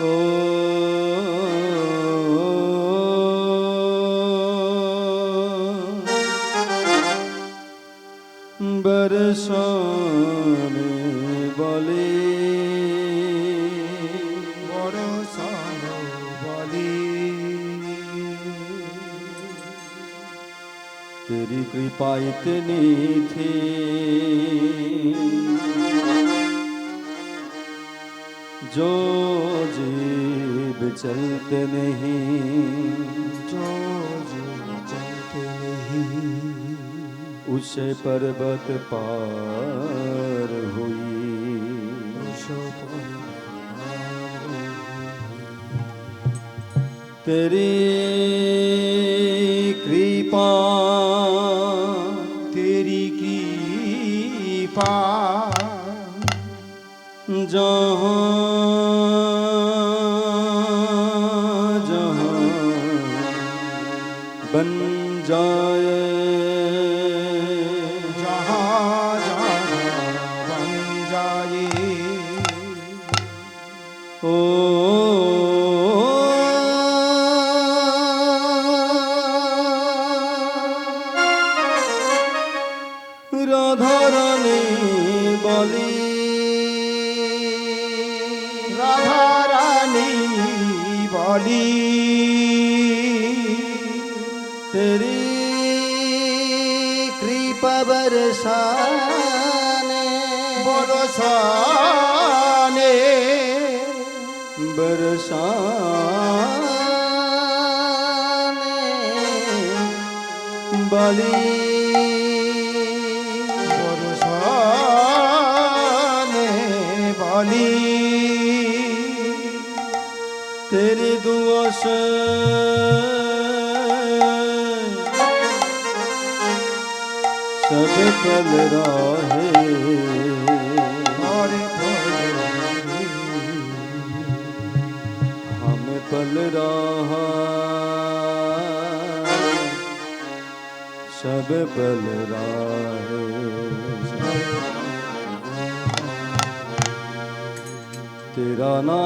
ও। বরসনে বলে। বরসনে বলে। তেরি কৃপা ইতনি থি। जो जीव चलते नहीं जो जो चलते नहीं उसे पर्वत पार हुई उसो पर तेरी कृपा तेरी कृपा जहाँ ਬਾਣੀ ਤੇਰੀ ਦੁਆਸ। ਸਭ ਪਲ ਰਾਹੇ। ਹਾਰੇ ਹਮ ਪਲ ਰਾਹਾ। ਸਭ ਪਲ ਰਾਹੇ। বেগানা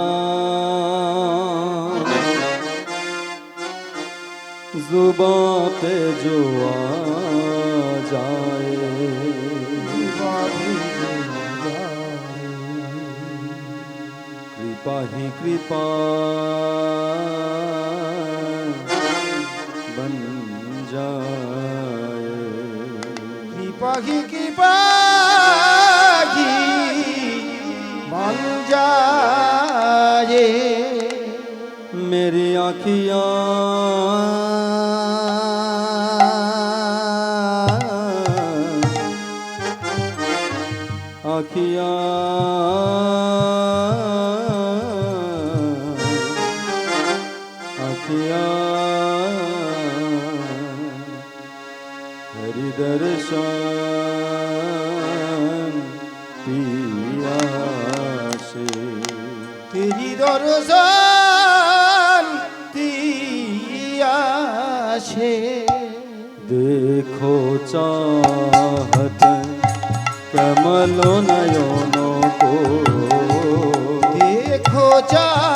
জুবাতে জোয়া যায়। কৃপা হি কৃপা। सियां हरि दर्शन पिया से तेरी दर्शन पिया से देखो चाहत कमलो नयनों को देखो चाह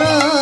আশা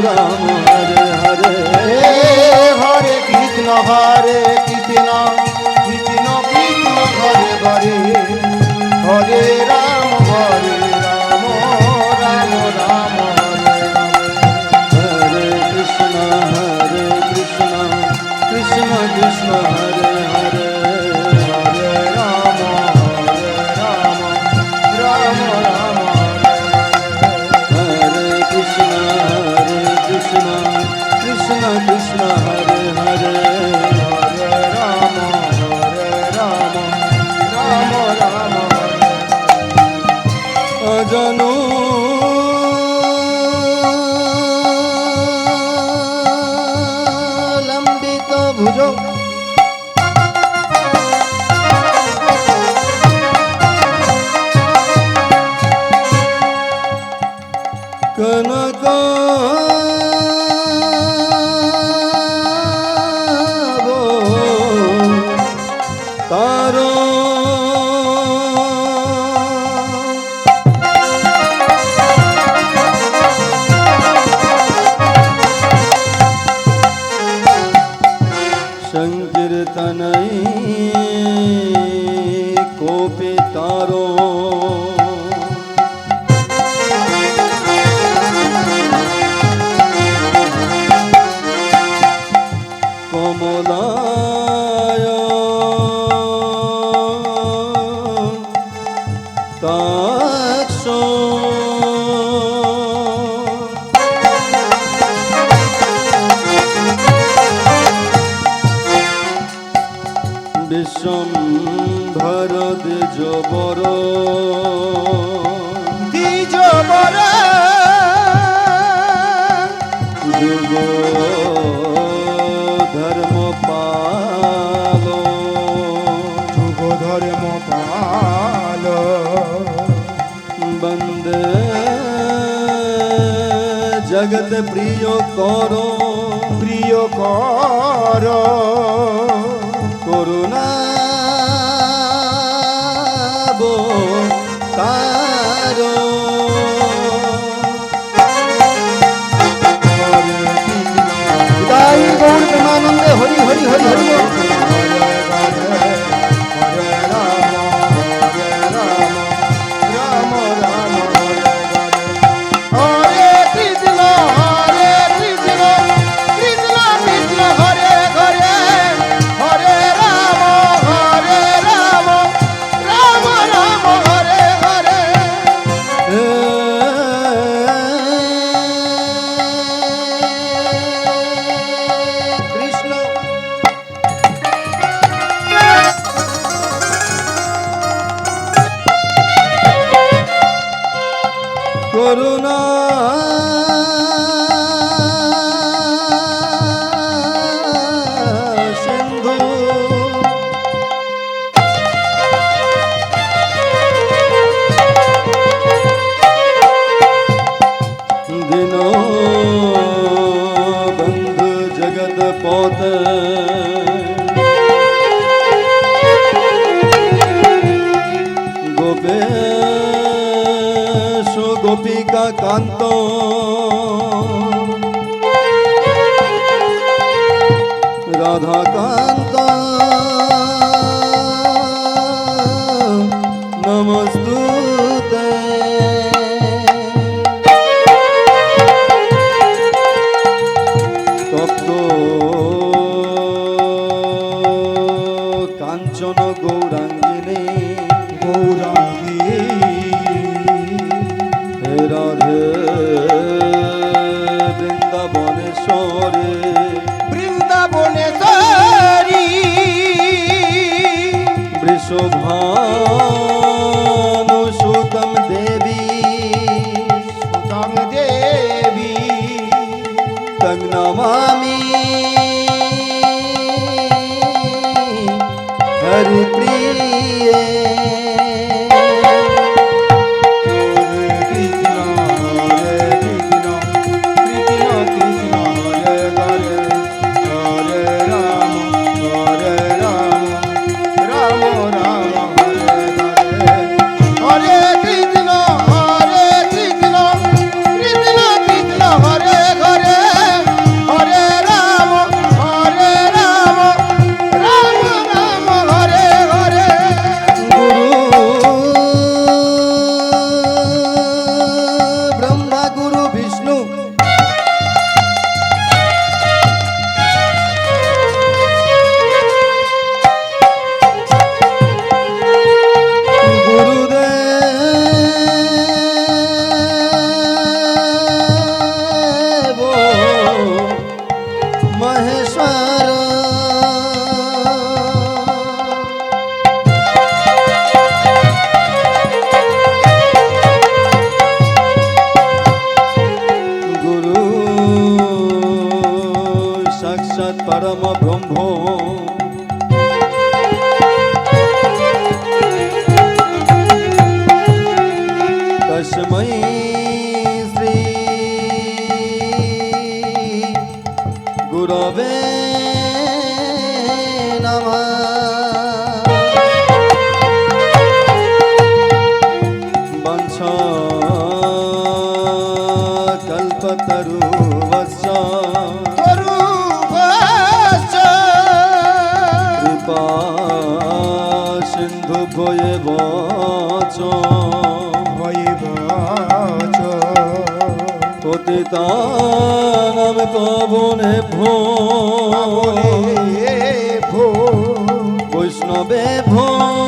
돌아 গজানো প্রিয় কর। প্রিয় কর। প্রিয় পতিতানাম পাবনে ভো বৈষ্ণবে ভো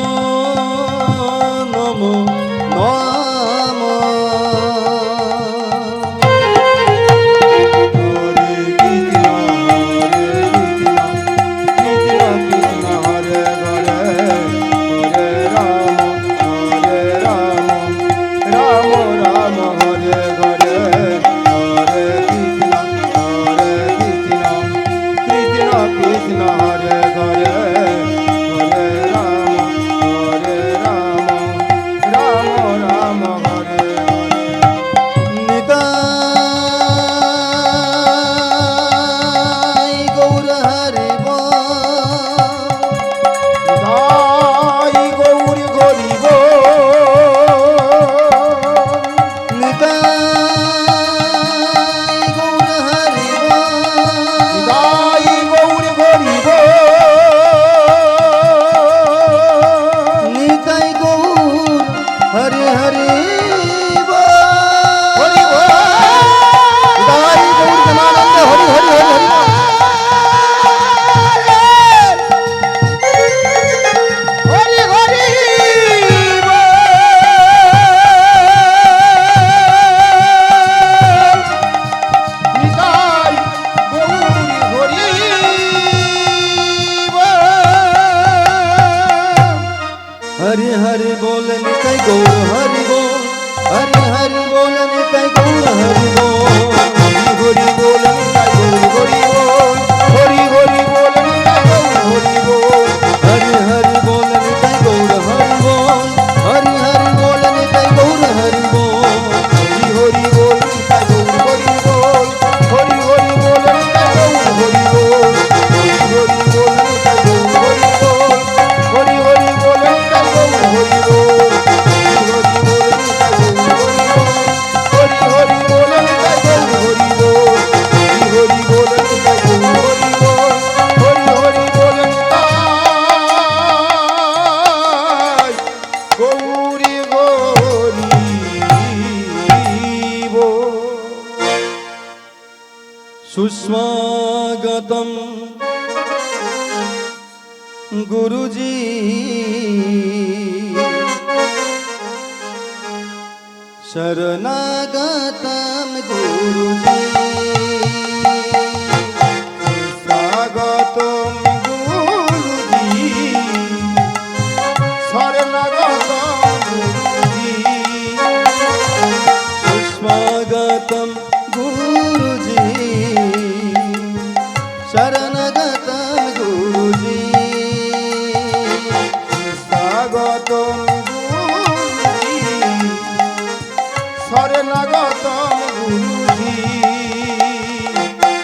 शरणागतम गुरुजी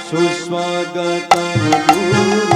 सुस्वागतम गुरुजी